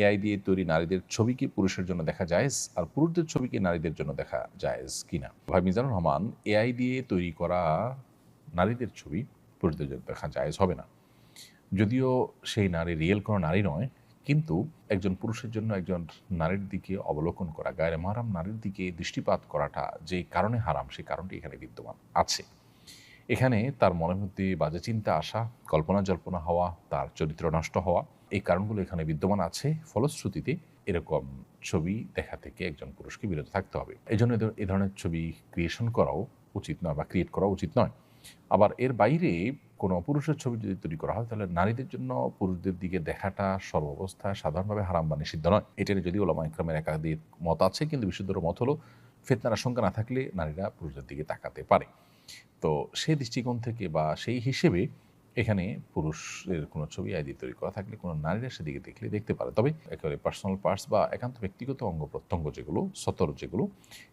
AI দিয়ে তৈরি নারীদের ছবি কি পুরুষের জন্য দেখা জায়েজ? আর পুরুষদের ছবি কি নারীদের জন্য দেখা জায়েজ কিনা? ভাই মিজানুর রহমান, এআই দিয়ে তৈরি করা নারীদের ছবি পুরুষদের জন্য দেখা জায়েজ হবে না। যদিও সেই নারী রিয়েল কোনো নারী নয়, কিন্তু একজন পুরুষের জন্য একজন নারীর দিকে অবলোকন করা, গায়ের মারাম নারীর দিকে দৃষ্টিপাত করাটা যে কারণে হারাম সেই কারণটি এখানে বিদ্যমান আছে। এখানে তার মনের মধ্যে বাজে চিন্তা আসা কল্পনা জল্পনা হওয়া, তার চরিত্র নষ্ট হওয়া এই কারণগুলো এখানে বিদ্যমান আছে। ফলশ্রুতিতে এরকম ছবি দেখা থেকে একজন পুরুষকে বিরত থাকতে হবে। এই জন্য এ ধরনের ছবি ক্রিয়েশন করাও উচিত নয় বা ক্রিয়েট করা উচিত নয়। আবার এর বাইরে কোনো পুরুষের ছবি যদি তৈরি করা হয়, তাহলে নারীদের জন্য পুরুষদের দিকে দেখাটা সর্বাবস্থায় সাধারণভাবে হারাম বা নিষিদ্ধ নয়। এটা যদিও ওলামা ইকরামের একাধিক মত আছে, কিন্তু বিশুদ্ধর মত হলো ফেতনার আশঙ্কা না থাকলে নারীরা পুরুষদের দিকে তাকাতে পারে। তো সেই দৃষ্টিকোণ থেকে বা সেই হিসেবে এখানে পুরুষের কোনো ছবি আইডি তৈরি করা থাকলে, কোনো নারীরা সেদিকে দেখলে দেখতে পারে। তবে একেবারে পার্সোনাল পার্টস বা একান্ত ব্যক্তিগত অঙ্গ প্রত্যঙ্গ যেগুলো, সতর যেগুলো,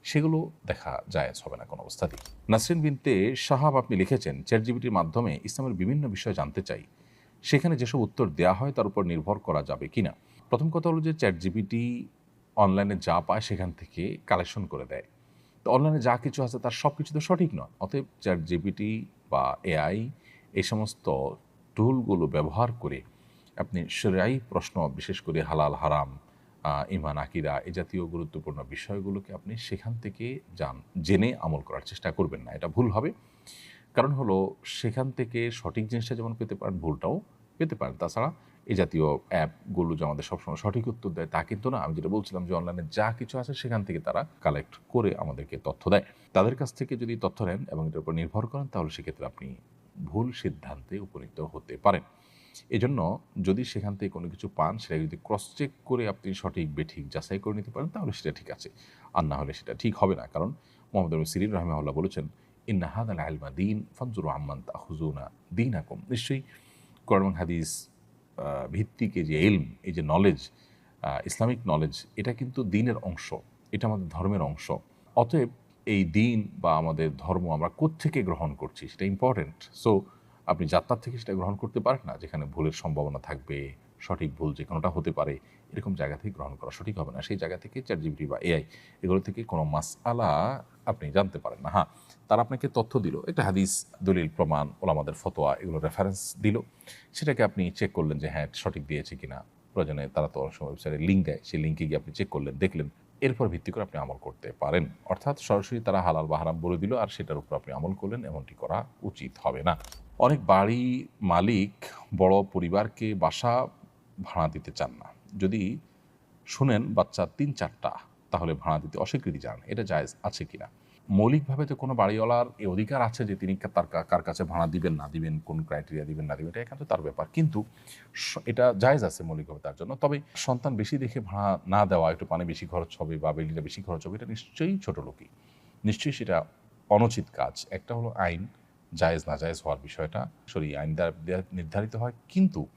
সেগুলো দেখা যায় হবে না কোনো অবস্থাতেই। নাসরিন বিনতে সাহাব আপনি লিখেছেন চ্যাট জিবিটির মাধ্যমে ইসলামের বিভিন্ন বিষয় জানতে চাই। সেখানে যেসব উত্তর দেওয়া হয় তার উপর নির্ভর করা যাবে কিনা? প্রথম কথা হলো যে চ্যাট জিবিটি অনলাইনে যা পায় সেখান থেকে কালেকশন করে দেয়। তো অনলাইনে যা কিছু আছে তার সব কিছু তো সঠিক নয়। অতএব চ্যাট জিপিটি বা এআই এই সমস্ত টুলগুলো ব্যবহার করে আপনি সেরাই প্রশ্ন, বিশেষ করে হালাল, হারাম ইমান আকিরা এ জাতীয় গুরুত্বপূর্ণ বিষয়গুলোকে আপনি সেখান থেকে জান জেনে আমল করার চেষ্টা করবেন না। এটা ভুল হবে। কারণ হলো, সেখান থেকে সঠিক জিনিসটা যেমন পেতে পারেন, ভুলটাও পেতে পারেন। তাছাড়া এই জাতীয় অ্যাপগুলো যে আমাদের সবসময় সঠিক উত্তর দেয়, তা কিন্তু না। আমি যেটা বলছিলাম যে অনলাইনে যা কিছু আছে, সেখান থেকে তারা কালেক্ট করে আমাদেরকে তথ্য দেয়। তাদের কাছ থেকে যদি তথ্য নেন এবং এটার উপর নির্ভর করেন, তাহলে সেক্ষেত্রে আপনি ভুল সিদ্ধান্তে উপনীত হতে পারেন। এজন্য যদি সেখান থেকে কোনো কিছু পান, সেটা যদি ক্রস চেক করে আপনি সঠিক বেঠিক যাচাই করে নিতে পারেন, তাহলে সেটা ঠিক আছে। আর না হলে সেটা ঠিক হবে না। কারণ মোহাম্মদ সিরিন রহমাউল্লাহ বলেছেন ইন্নাহাদ আল আলমা দিন ফঞ্জুর আহমান তাহুজুনা দিন আকম নিশ্চয়ই কোরআন হাদিস ভিত্তিক যে এলম এই যে নলেজ ইসলামিক নলেজ এটা কিন্তু দিনের অংশ, এটা আমাদের ধর্মের অংশ। অতএব এই দিন বা আমাদের ধর্ম আমরা কোত্থেকে গ্রহণ করছি সেটা ইম্পর্টেন্ট সো আপনি যাত্রার থেকে সেটা গ্রহণ করতে পারেন না, যেখানে ভুলের সম্ভাবনা থাকবে, সঠিক ভুল যে কোনোটা হতে পারে, এরকম জায়গা থেকে গ্রহণ করা সঠিক হবে না। সেই জায়গা থেকে চ্যাট জিবিটি বা এআই এগুলো থেকে কোনো মাসআলা আপনি জানতে পারেন না। হ্যাঁ তারা আপনাকে তথ্য দিল, একটা হাদিস, দলিল, প্রমাণ, ওলামাদের ফতোয়া, এগুলো রেফারেন্স দিল। সেটাকে আপনি চেক করলেন যে হ্যাঁ সঠিক দিয়েছে কিনা। প্রয়োজনে তারা তো অনেক সময় ওয়েবসাইটে লিঙ্ক দেয়, সেই লিঙ্কে গিয়ে আপনি চেক করলেন, দেখলেন এরপর ভিত্তি করে আপনি আমল করতে পারেন। অর্থাৎ সরাসরি তারা হালাল বা হারাম বলে দিল, আর সেটার উপর আপনি আমল করলেন, এমনটি করা উচিত হবে না। অনেক বাড়ি মালিক বড় পরিবারকে বাসা ভাড়া দিতে চান না। যদি শুনেন বাচ্চা তিন চারটা তাহলে ভাড়া দিতে অস্বীকৃতি জানান, এটা জায়জ আছে কিনা। মৌলিকভাবে তো কোনো বাড়িওয়ালার এই অধিকার আছে যে তিনি তার কার কাছে ভাড়া দিবেন, না দিবেন, কোন ক্রাইটেরিয়া দিবেন, না দিবেন, এটা একান্ত তার ব্যাপার। কিন্তু এটা জায়েজ আছে মৌলিকভাবে তার জন্য। তবে সন্তান বেশি দেখে ভাড়া না দেওয়া, একটু পানি বেশি খরচ হবে বা বিল্ডিংটা বেশি খরচ হবে, এটা নিশ্চয়ই ছোট লোকই। নিশ্চয়ই সেটা অনুচিত কাজ। একটা হলো আইন, জায়েজ না জায়েজ হওয়ার বিষয়টা। সরি, আইন দ্বারা নির্ধারিত হয়। কিন্তু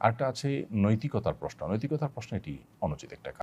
আরেকটা আছে নৈতিকতার প্রশ্ন। নৈতিকতার প্রশ্ন এটি অনুচিত একটা কাজ।